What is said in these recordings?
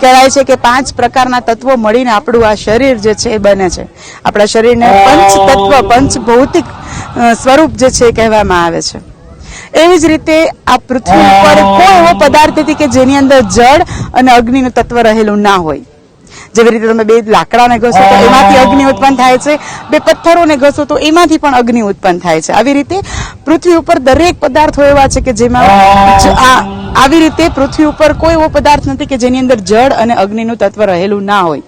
કહેવાય છે કે પાંચ પ્રકારના તત્વો મળીને આપણું આ શરીર જે છે એ બને છે. આપણા શરીરને પંચ તત્વ, પંચ ભૌતિક સ્વરૂપ જે છે કહેવામાં આવે છે. એવી જ રીતે આ પૃથ્વી ઉપર કોઈ એવો પદાર્થ હતી કે જેની અંદર જળ અને અગ્નિનું તત્વ રહેલું ના હોય. જેવી રીતે તમે બે લાકડાને ઘસો તો એમાંથી અગ્નિ ઉત્પન્ન થાય છે, બે પથ્થરોને ઘસો તો એમાંથી પણ અગ્નિ ઉત્પન્ન થાય છે. આવી રીતે પૃથ્વી ઉપર દરેક પદાર્થો એવા છે કે જેમાં આ- આવી રીતે પૃથ્વી ઉપર કોઈ એવો પદાર્થ નથી કે જેની અંદર જળ અને અગ્નિનું તત્વ રહેલું ના હોય.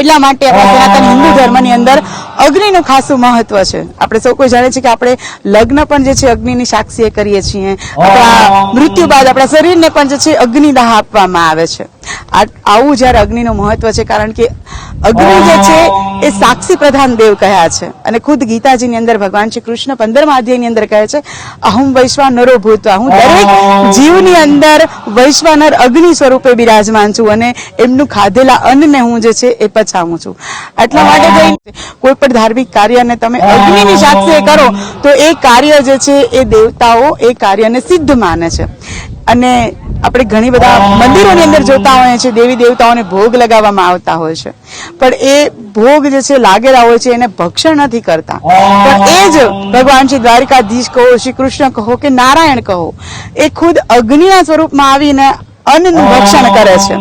એટલા માટે આપણા સનાતન હિન્દુ ધર્મની અંદર અગ્નિનું ખાસું મહત્વ છે. આપણે સૌ કોઈ જાણે છે કે આપણે લગ્ન પણ જે છે અગ્નિની સાક્ષીએ કરીએ છીએ. આપણા મૃત્યુ બાદ આપણા શરીરને પણ જે છે અગ્નિદાહ આપવામાં આવે છે. આવું જ્યારે અગ્નિનું મહત્વ છે કારણ કે અગ્નિ જે છે એ સાક્ષી પ્રધાન દેવ કહ્યા છે. અને ખુદ ગીતાજીની અંદર ભગવાન શ્રી કૃષ્ણ પંદરમા અધ્યાયની અંદર કહે છે અહમ વૈશ્વાનરો ભૂતવા હું દરેક જીવની અંદર વૈશ્વાનર અગ્નિ સ્વરૂપે બિરાજમાન છું અને એમનું ખાધેલા અન્નને હું જે છે એ પછાવું છું. એટલા માટે થઈને કોઈ પણ ધાર્મિક કાર્યને તમે અગ્નિની સાક્ષીએ કરો તો એ કાર્ય જે છે એ દેવતાઓ એ કાર્યને સિદ્ધ માને છે. અને આપણે ઘણી બધા મંદિરોની અંદર જોતા હોઈએ છીએ દેવી દેવતાઓને ભોગ લગાવવામાં આવતા હોય છે. પણ એ ભોગ જે છે લાગેલા હોય છે એને ભક્ષણ નથી કરતા. પણ એ જ ભગવાન શ્રી દ્વારિકાધીશ કહો શ્રી કૃષ્ણ કહો કે નારાયણ કહો એ ખુદ અગ્નિના સ્વરૂપમાં આવીને અન્નનું ભક્ષણ કરે છે.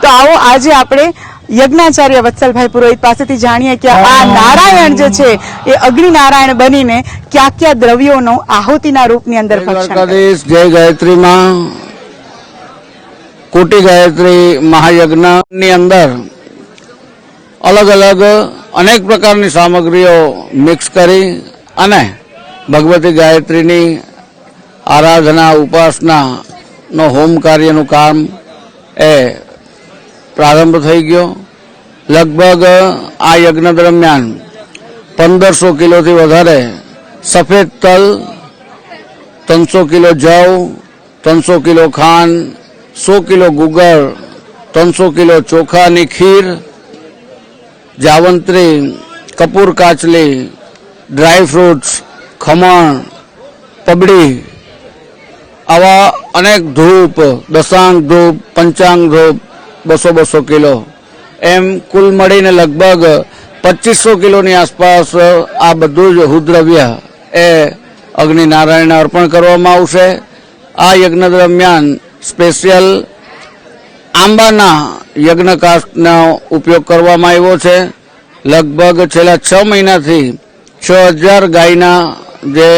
તો આવો આજે આપણે યજ્ઞાચાર્ય વત્સલભાઈ પુરોહિત પાસેથી જાણીએ કે આ નારાયણ જે છે એ અગ્નિ નારાયણ બનીને કયા કયા દ્રવ્યોનો આહુતિના રૂપની અંદર જય ભક્ષણ કરે જય ગાયત્રીમાં. કોટી ગાયત્રી મહાયજ્ઞની અંદર અલગ અલગ અનેક પ્રકારની સામગ્રીઓ મિક્સ કરી અને ભગવતી ગાયત્રીની આરાધના, ઉપાસનાનો હોમ કાર્યનું કામ એ પ્રારંભ થઈ ગયો. લગભગ આ યજ્ઞ દરમિયાન પંદરસો કિલોથી વધારે સફેદ તલ, ત્રણસો કિલો જવ, ત્રણસો કિલો ખાંડ સો કિલો ગુગળ, ત્રણસો કિલો ચોખાની ખીર, જાવંત્રી, કપૂર કાચલી, ડ્રાય ફ્રૂટ્સ, ખમણ, પબડી, આવા અનેક ધૂપ, દશાંગ ધૂપ, પંચાંગ ધૂપ, બસો બસો કિલો. એમ કુલ મળીને લગભગ પચીસો કિલોની આસપાસ આ બધું જ હુદ્રવ્ય એ અગ્નિનારાયણને અર્પણ કરવામાં આવશે. આ યજ્ઞ દરમિયાન સ્પેશિયલ આંબાના યજ્ઞકાષ્ટનો ઉપયોગ કરવામાં આવ્યો છે. લગભગ છેલ્લા છ મહિનાથી છ હજાર ગાયના જે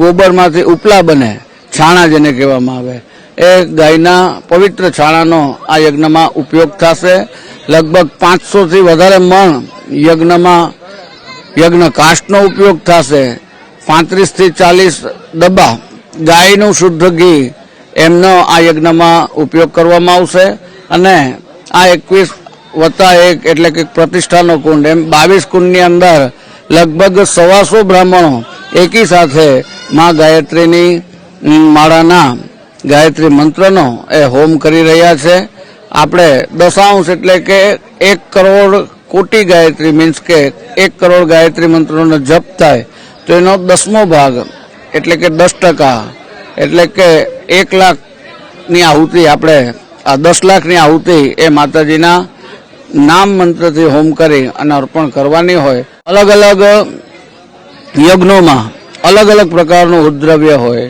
ગોબરમાંથી ઉપલા બને, છાણા જેને કહેવામાં આવે, એ ગાયના પવિત્ર છાણાનો આ યજ્ઞમાં ઉપયોગ થશે. લગભગ પાંચસોથી વધારે મણ યજ્ઞમાં યજ્ઞ કાષ્ટનો ઉપયોગ થશે. પાંત્રીસથી ચાલીસ ડબ્બા ગાયનું શુદ્ધ ઘી એમનો આ યજ્ઞમાં ઉપયોગ કરવામાં આવશે અને આ એકવીસ વત્તા એક એટલે કે પ્રતિષ્ઠાનો કુંડ, એમ બાવીસ કુંડની અંદર લગભગ સવાસો બ્રાહ્મણો એકી સાથે માં ગાયત્રીની માળાના ગાયત્રી મંત્રનો એ હોમ કરી રહ્યા છે. આપણે દશાંશ એટલે કે એક કરોડ કોટી ગાયત્રી મીન્સ કે એક કરોડ ગાયત્રી મંત્રોનો જપ થાય તો એનો દસમો ભાગ એટલે કે દસ ટકા એટલે કે એક લાખની આહુતિ આપણે, આ દસ લાખની આહુતિ એ માતાજીના નામ મંત્રથી હોમ કરી અને અર્પણ કરવાની હોય. અલગ અલગ યજ્ઞોમાં અલગ અલગ પ્રકારનું ઉદ્રવ્ય હોય.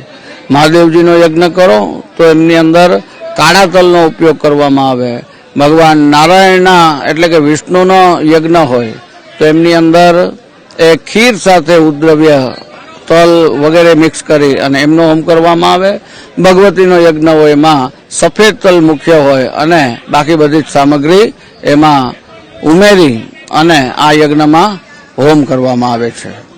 મહાદેવજીનો યજ્ઞ કરો તો એમની અંદર કાળા તલનો ઉપયોગ કરવામાં આવે. ભગવાન નારાયણના એટલે કે વિષ્ણુનો યજ્ઞ હોય તો એમની અંદર એ ખીર સાથે ઉદ્રવ્ય તલ વગેરે મિક્સ કરી અને એમનો હોમ કરવામાં આવે. ભગવતીનો યજ્ઞ હોય એમાં સફેદ તલ મુખ્ય હોય અને બાકી બધી જ સામગ્રી એમાં ઉમેરી અને આ યજ્ઞમાં હોમ કરવામાં આવે છે.